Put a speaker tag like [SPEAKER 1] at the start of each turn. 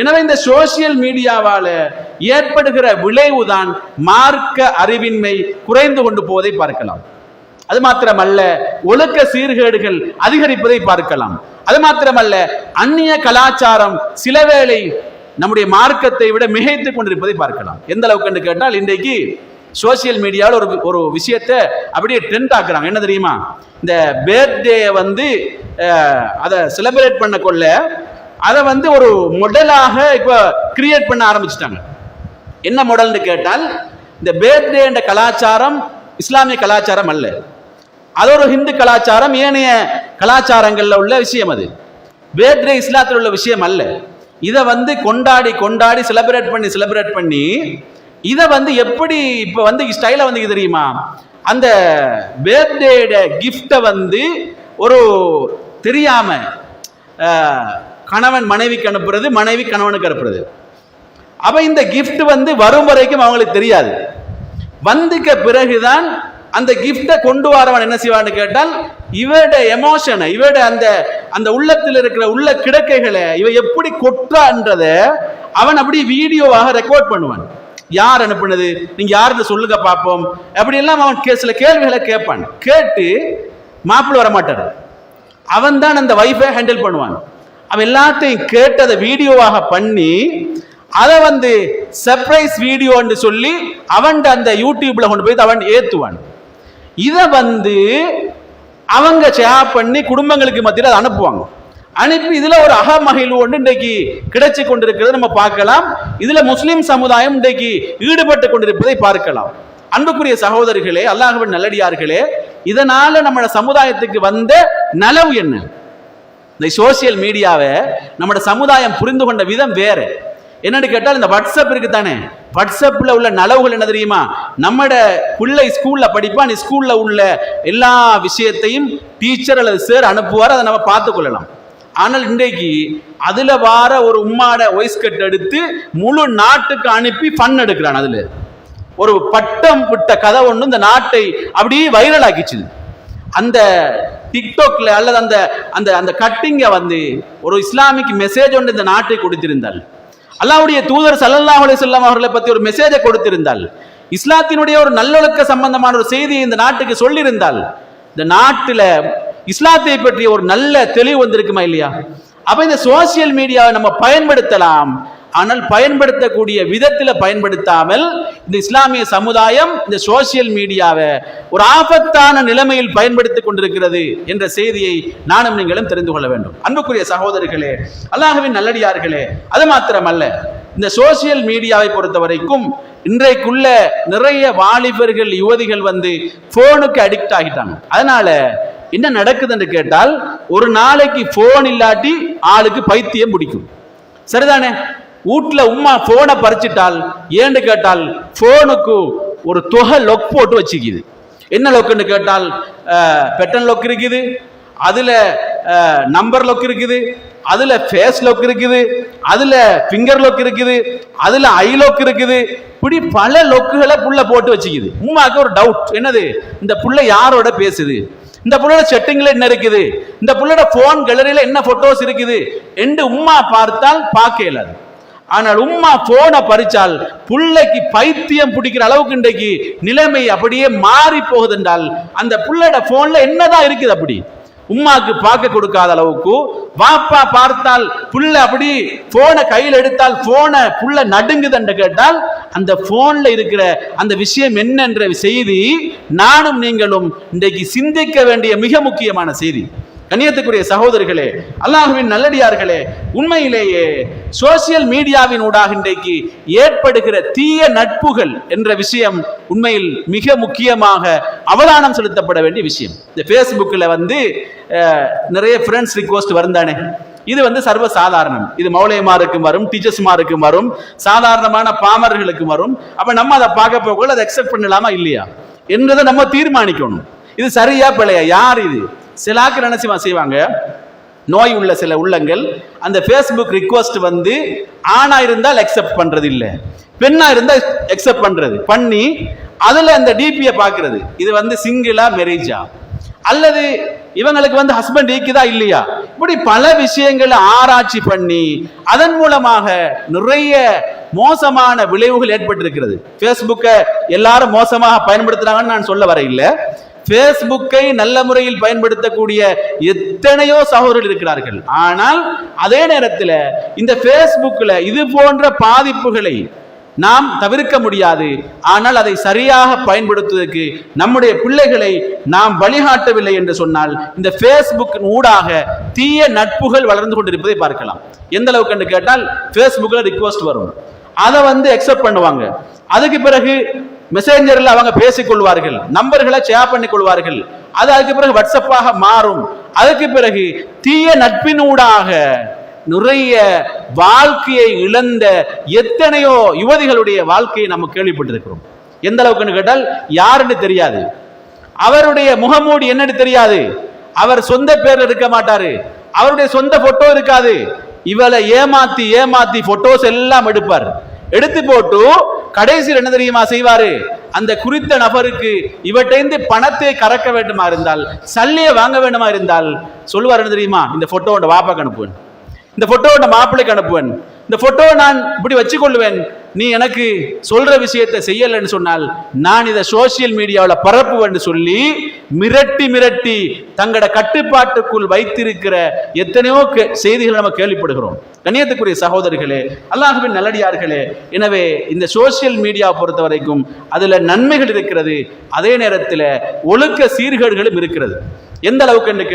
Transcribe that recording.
[SPEAKER 1] எனவே இந்த சோசியல் மீடியாவால ஏற்படுகிற விளைவுதான் மார்க்க அறிவின்மை குறைந்து கொண்டு போவதை பார்க்கலாம். அது மாத்திரமல்ல ஒழுக்க சீர்கேடுகள் அதிகரிப்பதை பார்க்கலாம். அது மாத்திரமல்ல அந்நிய கலாச்சாரம் சிலவேளை நம்முடைய மார்க்கத்தை விட மிகைத்துக் கொண்டிருப்பதை பார்க்கலாம். எந்த அளவுக்கு என்று கேட்டால் இன்றைக்கு சோசியல் மீடியாவில் ஒரு ஒரு விஷயத்தை அப்படியே ட்ரெண்ட் ஆக்குறாங்க. என்ன தெரியுமா? இந்த பேர்த்டே வந்து அதை செலிப்ரேட் பண்ண கொள்ள அதை வந்து ஒரு மொடலாக இப்போ கிரியேட் பண்ண ஆரம்பிச்சிட்டாங்க. என்ன மாடல்னு கேட்டால் இந்த பேர்த்டே என்ற கலாச்சாரம் இஸ்லாமிய கலாச்சாரம் அல்ல. அது ஒரு ஹிந்து கலாச்சாரம் ஏனைய கலாச்சாரங்களில் உள்ள விஷயம் அது. பேர்தே இஸ்லாத்தில் உள்ள விஷயம் அல்ல. இதை வந்து கொண்டாடி கொண்டாடி செலிப்ரேட் பண்ணி செலிப்ரேட் பண்ணி இதை வந்து எப்படி இப்போ வந்து ஸ்டைல வந்து தெரியுமா? அந்த பேர்தேட கிஃப்டை வந்து ஒரு தெரியாம கணவன் மனைவிக்கு அனுப்புறது மனைவி கணவனுக்கு அனுப்புறது. அப்ப இந்த கிஃப்ட் வந்து வரும் வரைக்கும் அவங்களுக்கு தெரியாது. வந்துக்க பிறகுதான் அந்த கிஃப்டை கொண்டு வரவன் என்ன செய்வான்னு கேட்டால் இவட எமோஷனை இவட அந்த அந்த உள்ளத்தில் இருக்கிற உள்ள கிடக்கைகளை இவ எப்படி கொட்டுறான்றத அவன் அப்படி வீடியோவாக ரெக்கார்ட் பண்ணுவான். யார் அனுப்புனது? நீங்க யாருன்னு சொல்லுங்க பார்ப்போம். அப்படி எல்லாம் அவன் சில கேள்விகளை கேட்பான். கேட்டு மாப்பிள்ளை வர மாட்டார் அவன் தான் அந்த வைஃபை ஹேண்டில் பண்ணுவான். அவன் எல்லாத்தையும் கேட்டதை வீடியோவாக பண்ணி அதை வந்து சர்ப்ரைஸ் வீடியோன்னு சொல்லி அவன்கிட்ட அந்த யூடியூப்ல கொண்டு போய் அவன் ஏத்துவான். இதை வந்து அவங்க ஷேர் பண்ணி குடும்பங்களுக்கு மத்தியில் அதை அனுப்புவாங்க. அனுப்பி இதில் ஒரு அகமகிழ்வு ஒன்று இன்றைக்கு கிடைச்சி கொண்டிருக்கிறத நம்ம பார்க்கலாம். இதில் முஸ்லீம் சமுதாயம் இன்றைக்கு ஈடுபட்டு கொண்டிருப்பதை பார்க்கலாம். அன்புக்குரிய சகோதரிகளே அல்லாஹ்வின் நல்லடியார்களே இதனால நம்ம சமுதாயத்துக்கு வந்த நலவு என்ன? இந்த சோசியல் மீடியாவை நம்மட சமுதாயம் புரிந்து கொண்ட விதம் வேறு. என்னன்னு கேட்டால் இந்த வாட்ஸ்அப் இருக்கு தானே வாட்ஸ்அப்பில் உள்ள நலவுகள் என்ன தெரியுமா? நம்மட பிள்ளை ஸ்கூலில் படிப்பான் ஸ்கூலில் உள்ள எல்லா விஷயத்தையும் டீச்சர் அல்லது சார் அனுப்புவார் அதை நம்ம பார்த்துக்கொள்ளலாம் ஆனால் இன்றைக்கு அதில் வார ஒரு உம்மாட ஒய்ஸ் கட் எடுத்து முழு நாட்டுக்கு அனுப்பி ஃபன் எடுக்கிறான் அதில். ஒரு பட்டம் விட்ட கதை ஒன்று இந்த நாட்டை அப்படியே வைரல் ஆக்கிச்சு. அந்த டிக்டாக்ல அல்லது அந்த அந்த அந்த கட்டிங்க வந்து ஒரு இஸ்லாமிக் மெசேஜ் ஒன்று இந்த நாட்டை கொடுத்திருந்தால் அல்லாவுடைய தூதர் ஸல்லல்லாஹு அலைஹி அவர்களை பத்தி ஒரு மெசேஜை கொடுத்திருந்தால் இஸ்லாத்தினுடைய ஒரு நல்லொழுக்க சம்பந்தமான ஒரு செய்தியை இந்த நாட்டுக்கு சொல்லியிருந்தால் இந்த நாட்டில் இஸ்லாத்தை பற்றிய ஒரு நல்ல தெளிவு வந்திருக்குமா இல்லையா? அப்ப இந்த சோசியல் மீடியாவை நம்ம பயன்படுத்தலாம். ஆனால் பயன்படுத்தக்கூடிய விதத்தில் பயன்படுத்தாமல் இந்த இஸ்லாமிய சமுதாயம் இந்த சோசியல் மீடியாவை ஒரு ஆபத்தான நிலைமையில் பயன்படுத்திக் கொண்டிருக்கிறது என்ற செய்தியை நானும் நீங்களும் தெரிந்து கொள்ள வேண்டும். அன்புக்குரிய சகோதரர்களே அல்லாஹ்வின் நல்லடியார்களே அது மாத்திரமல்ல இந்த சோசியல் மீடியாவை பொறுத்த வரைக்கும் இன்றைக்குள்ள நிறைய வாலிபர்கள் யுவதிகள் வந்து போனுக்கு அடிக்ட் ஆகிட்டாங்க. அதனால என்ன நடக்குதுன்னு கேட்டால் ஒரு நாளைக்கு போன் இல்லாட்டி ஆளுக்கு பைத்தியம் பிடிக்கும். சரிதானே? வீட்ல உம்மா ஃபோனை பறிச்சிட்டால் ஏன்னு கேட்டால் ஃபோனுக்கு ஒரு தொகை லொக் போட்டு வச்சுக்குது. என்ன லொக்குன்னு கேட்டால் பெட்டன் லொக் இருக்குது அதில் நம்பர் லொக் இருக்குது அதில் ஃபேஸ் லொக் இருக்குது அதில் ஃபிங்கர் லொக் இருக்குது அதில் ஐ லொக் இருக்குது இப்படி பல லொக்குகளை புள்ள போட்டு வச்சுக்குது. உமாவுக்கு ஒரு டவுட் என்னது? இந்த புள்ள யாரோட பேசுது? இந்த புள்ளோட செட்டிங்ல என்ன இருக்குது? இந்த புள்ளோட போன் கேலரியில என்ன போட்டோஸ் இருக்குது? என்று உம்மா பார்த்தால் பார்க்க இயலாது. ஆனால் உம்மா போனை பறிச்சால் புள்ளைக்கு பைத்தியம் பிடிக்கிற அளவுக்கு இன்றைக்கு நிலைமை அப்படியே மாறி போகுது என்றால் அந்த பிள்ளையோட போன்ல என்னதான் இருக்குது அப்படி? உம்மாக்கு பார்க்க கொடுக்காத அளவுக்கு வாப்பா பார்த்தால் புள்ள அப்படி போனை கையில் எடுத்தால் போனை புள்ள நடுங்குதுன்னு கேட்டால் அந்த போன்ல இருக்கிற அந்த விஷயம் என்னென்ற செய்தி நானும் நீங்களும் இன்றைக்கு சிந்திக்க வேண்டிய மிக முக்கியமான செய்தி. கண்ணியத்துக்குரிய சகோதரர்களே அல்லாஹுவின் நல்லடியார்களே உண்மையிலேயே சோசியல் மீடியாவின் ஊடாக இன்றைக்கு ஏற்படுகிற தீய நட்புகள் என்ற விஷயம் உண்மையில் மிக முக்கியமாக அவதானம் செலுத்தப்பட வேண்டிய விஷயம். இந்த ஃபேஸ்புக்கில் வந்து நிறைய ஃப்ரெண்ட்ஸ் ரிக்வஸ்ட் வருந்தானே. இது வந்து சர்வ சாதாரணம் இது மௌலயமாருக்கும் வரும் டீச்சர்ஸ்மாருக்கும் வரும் சாதாரணமான பாமர்களுக்கும் வரும். அப்ப நம்ம அதை பார்க்க போகல அதை அக்செப்ட் பண்ணலாமா இல்லையா? என்றதை நம்ம தீர்மானிக்கணும். இது சரியா பிழையா? யார் இது? சிலாக்கள் என்ன செய்வாங்க? நோய் உள்ள சில உள்ளங்கள். அந்த ஃபேஸ்புக் ரிக்வஸ்ட் வந்து ஆணாக இருந்தால் அக்செப்ட் பண்ணுறது இல்லை பெண்ணாக இருந்தால் அக்செப்ட் பண்ணுறது பண்ணி அதில் அந்த டிபியை பார்க்குறது. இது வந்து சிங்கிளா மேரேஜா அல்லது இவங்களுக்கு வந்து ஹஸ்பண்ட் ஈக்குதா இல்லையா? இப்படி பல விஷயங்களை ஆராய்ச்சி பண்ணி அதன் மூலமாக நிறைய மோசமான விளைவுகள் ஏற்பட்டிருக்கிறது. ஃபேஸ்புக்கை எல்லாரும் மோசமாக பயன்படுத்துறாங்கன்னு நான் சொல்ல வர இல்லை ஃபேஸ்புக்கை நல்ல முறையில் பயன்படுத்தக்கூடிய எத்தனையோ சகோதரர்கள் இருக்கிறார்கள். ஆனால் அதே நேரத்தில் இந்த ஃபேஸ்புக்கில் இது போன்ற பாதிப்புகளை நாம் தவிர்க்க முடியாது. ஆனால் அதை சரியாக பயன்படுத்துவதற்கு நம்முடைய பிள்ளைகளை நாம் வழிகாட்டவில்லை என்று சொன்னால் இந்த ஃபேஸ்புக் ஊடாக தீய நட்புகள் வளர்ந்து கொண்டிருப்பதை பார்க்கலாம். எந்த அளவுக்கு என்று கேட்டால் ஃபேஸ்புக்கில் ரிக்வஸ்ட் வரும். அதை வந்து அக்செப்ட் பண்ணுவாங்க. அதுக்கு பிறகு மெசேஞ்சரில் அவங்க பேசிக் கொள்வார்கள் நம்பர்களை ஷேர் பண்ணி கொள்வார்கள் அது அதுக்கு பிறகு வாட்ஸ்அப்பாக மாறும். அதுக்கு பிறகு தீய நட்பினூடாக நிறைய வாழ்க்கையை இழந்த எத்தனையோ யுவதிகளுடைய வாழ்க்கையை நம்ம கேள்விப்பட்டிருக்கிறோம். எந்த அளவுக்குன்னு கேட்டால் யாருன்னு தெரியாது. அவருடைய முகமூடி என்னன்னு தெரியாது. அவர் சொந்த பேர் இருக்க மாட்டாரு. அவருடைய சொந்த போட்டோ இருக்காது. இவளை ஏமாத்தி ஏமாத்தி போட்டோஸ் எல்லாம் எடுப்பார். எடுத்து போட்டு கடைசியில் என்ன தெரியுமா செய்வாரு? அந்த குறித்த நபருக்கு இவற்றைந்து பணத்தை கறக்க வேண்டுமா இருந்தால் சல்லியை வாங்க வேண்டுமா இருந்தால் சொல்லுவார் என்ன தெரியுமா? இந்த போட்டோவோட வாப்பாக்கு அனுப்புவேன். இந்த போட்டோவோட மாப்பிள்ளைக்கு அனுப்புவேன். இந்த போட்டோவை நான் இப்படி வச்சுக்கொள்வேன். நீ எனக்கு சொல்ற விஷயத்தை செய்யலைன்னு சொன்னால் நான் இதை சோசியல் மீடியாவில் பரப்புவேன்னு சொல்லி மிரட்டி மிரட்டி தங்களோட கட்டுப்பாட்டுக்குள் வைத்திருக்கிற எத்தனையோ செய்திகளை நம்ம கேள்விப்படுகிறோம். கண்ணியத்துக்குரிய சகோதரிகளே அல்லாஹுவின் நல்லடியார்களே எனவே இந்த சோசியல் மீடியா பொறுத்த வரைக்கும் அதில் நன்மைகள் இருக்கிறது அதே நேரத்தில் ஒழுக்க சீர்கேடுகளும் இருக்கிறது. எந்த அளவுக்கு என்று